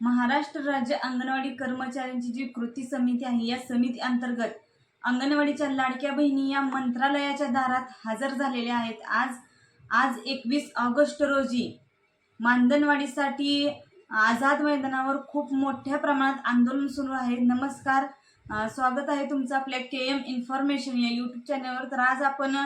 महाराष्ट्र राज्य अंगणवाडी कर्मचाऱ्यांची जी कृती समिती आहे या समिती अंतर्गत अंगणवाडीच्या लाडक्या बहिणी या मंत्रालयाच्या दारात हजर झालेल्या आहेत. आज आज एकवीस ऑगस्ट रोजी मानधनवाडीसाठी आझाद मैदानावर खूप मोठ्या प्रमाणात आंदोलन सुरू आहे. नमस्कार. स्वागत आहे तुमचं आपल्या के एम इन्फॉर्मेशन या यूट्यूब चॅनलवर तर आज आपण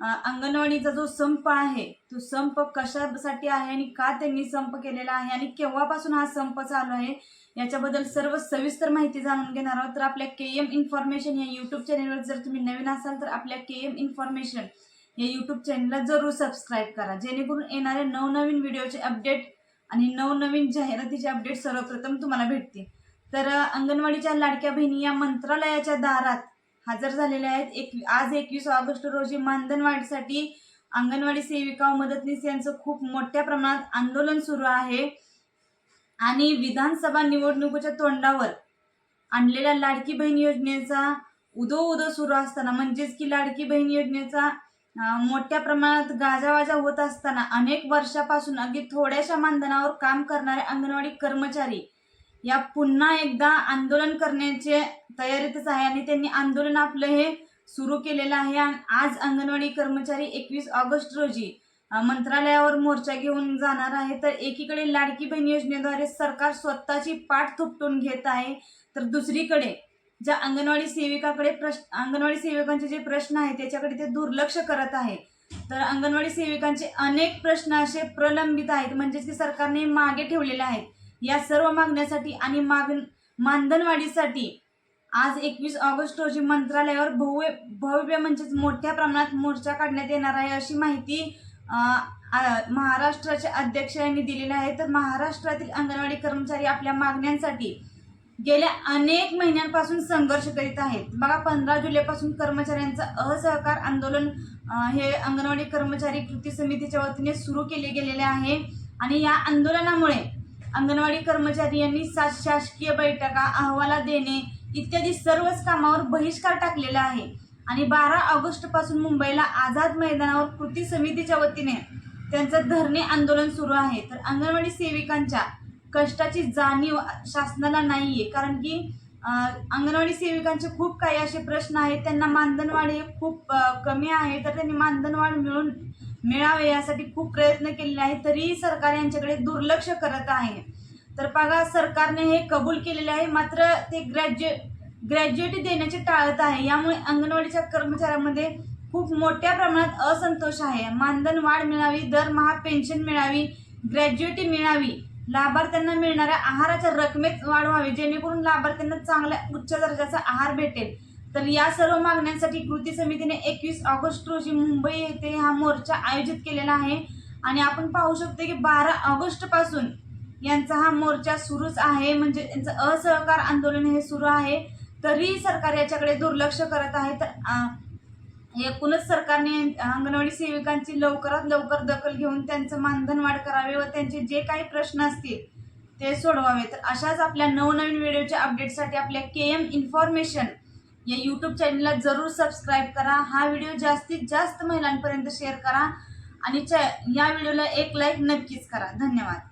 अंगणवाडीचा जो संप आहे तो संप कशासाठी आहे आणि का त्यांनी संप केलेला आहे आणि केव्हापासून हा संप चालू आहे याच्याबद्दल सर्व सविस्तर माहिती जाणून घेणार आहोत. तर आपल्या के एम इन्फॉर्मेशन या यूट्यूब चॅनलवर जर तुम्ही नवीन असाल तर आपल्या के एम इन्फॉर्मेशन या यूट्यूब चॅनलला जरूर सबस्क्राईब करा. जेणेकरून येणारे नवनवीन व्हिडिओचे अपडेट आणि नवनवीन जाहिरातीचे अपडेट सर्वप्रथम तुम्हाला भेटतील. तर अंगणवाडीच्या लाडक्या बहिणी या मंत्रालयाच्या दारात हजर झालेले आहेत. एक आज एकवीस ऑगस्ट रोजी मानधनवाढीसाठी अंगणवाडी सेविका व मदतनीस यांचं खूप मोठ्या प्रमाणात आंदोलन सुरू आहे. आणि विधानसभा निवडणुकीच्या तोंडावर आणलेल्या लाडकी बहीण योजनेचा उदो उदो सुरू असताना म्हणजेच की लाडकी बहीण योजनेचा मोठ्या प्रमाणात गाजावाजा होत असताना अनेक वर्षापासून अगदी थोड्याशा मानधनावर काम करणारे अंगणवाडी कर्मचारी या पुन्हा एकदा आंदोलन करण्याचे तयारीतच आहे आणि त्यांनी आंदोलन आपलं हे सुरू केलेलं आहे. आणि आज अंगणवाडी कर्मचारी एकवीस ऑगस्ट रोजी मंत्रालयावर मोर्चा घेऊन जाणार आहे. तर एकीकडे लाडकी बहीण योजनेद्वारे सरकार स्वतःची पाठ थोपटून घेत आहे. तर दुसरीकडे ज्या अंगणवाडी सेविकाकडे प्रश्न अंगणवाडी सेविकांचे जे प्रश्न आहे त्याच्याकडे ते दुर्लक्ष करत आहे. तर अंगणवाडी सेविकांचे अनेक प्रश्न असे प्रलंबित आहेत. म्हणजेच की सरकारने मागे ठेवलेले आहेत. या सर्व मागण्यासाठी आणि माग मानधनवाढीसाठी आज एकवीस ऑगस्ट रोजी मंत्रालयावर भव्य भव्य म्हणजेच मोठ्या प्रमाणात मोर्चा काढण्यात येणार आहे अशी माहिती महाराष्ट्राचे अध्यक्ष यांनी दिलेली आहे. तर महाराष्ट्रातील अंगणवाडी कर्मचारी आपल्या मागण्यांसाठी गेल्या अनेक महिन्यांपासून संघर्ष करीत आहेत. बघा पंधरा जुलैपासून कर्मचाऱ्यांचं असहकार आंदोलन हे अंगणवाडी कर्मचारी कृती समितीच्या वतीने सुरू केले गेलेले आहे. आणि या आंदोलनामुळे अंगणवाडी कर्मचारी यांनी सात शासकीय बैठका अहवाला देणे इत्यादी सर्वच कामावर बहिष्कार टाकलेला आहे. आणि बारा ऑगस्टपासून मुंबईला आझाद मैदानावर कृती समितीच्या वतीने त्यांचं धरणे आंदोलन सुरू आहे. तर अंगणवाडी सेविकांच्या कष्टाची जाणीव शासनाला नाही आहे कारण की अंगणवाडी सेविकांचे खूप काही असे प्रश्न आहेत. त्यांना मानधनवाढ हे खूप कमी आहे. तर त्यांनी मानधनवाढ मिळून मिळावे यासाठी खूप प्रयत्न केलेले आहे तरीही सरकार यांच्याकडे दुर्लक्ष करत आहे. तर बघा सरकारने हे कबूल केलेले आहे मात्र ते ग्रॅज्युए ग्रॅज्युएटी देण्याचे टाळत आहे. यामुळे अंगणवाडीच्या कर्मचाऱ्यांमध्ये खूप मोठ्या प्रमाणात असंतोष आहे. मानधन वाढ मिळावी दरमहा पेन्शन मिळावी ग्रॅज्युएटी मिळावी लाभार्थ्यांना मिळणाऱ्या आहाराच्या रकमेत वाढ व्हावी जेणेकरून लाभार्थ्यांना चांगल्या उच्च दर्जाचा आहार भेटेल. तर या सर्व मागण्यांसाठी कृती समितीने एकवीस ऑगस्ट रोजी मुंबई येथे हा मोर्चा आयोजित केलेला आहे. आणि आपण पाहू शकतो की बारा ऑगस्टपासून यांचा हा मोर्चा सुरूच आहे. म्हणजे यांचं असहकार आंदोलन हे सुरू आहे. तरी सरकार याच्याकडे दुर्लक्ष करत आहे. तर एकूणच सरकारने अंगणवाडी सेविकांची लवकरात लवकर दखल घेऊन त्यांचं मानधन वाढ करावे व त्यांचे जे काही प्रश्न असतील ते सोडवावे. तर अशाच आपल्या नवनवीन व्हिडिओच्या अपडेटसाठी आपल्या के एम इन्फॉर्मेशन या यूट्यूब चॅनलला जरूर सबस्क्राईब करा. हा व्हिडिओ जास्तीत जास्त महिलांपर्यंत शेअर करा. आणि च या व्हिडिओला एक लाईक नक्कीच करा. धन्यवाद.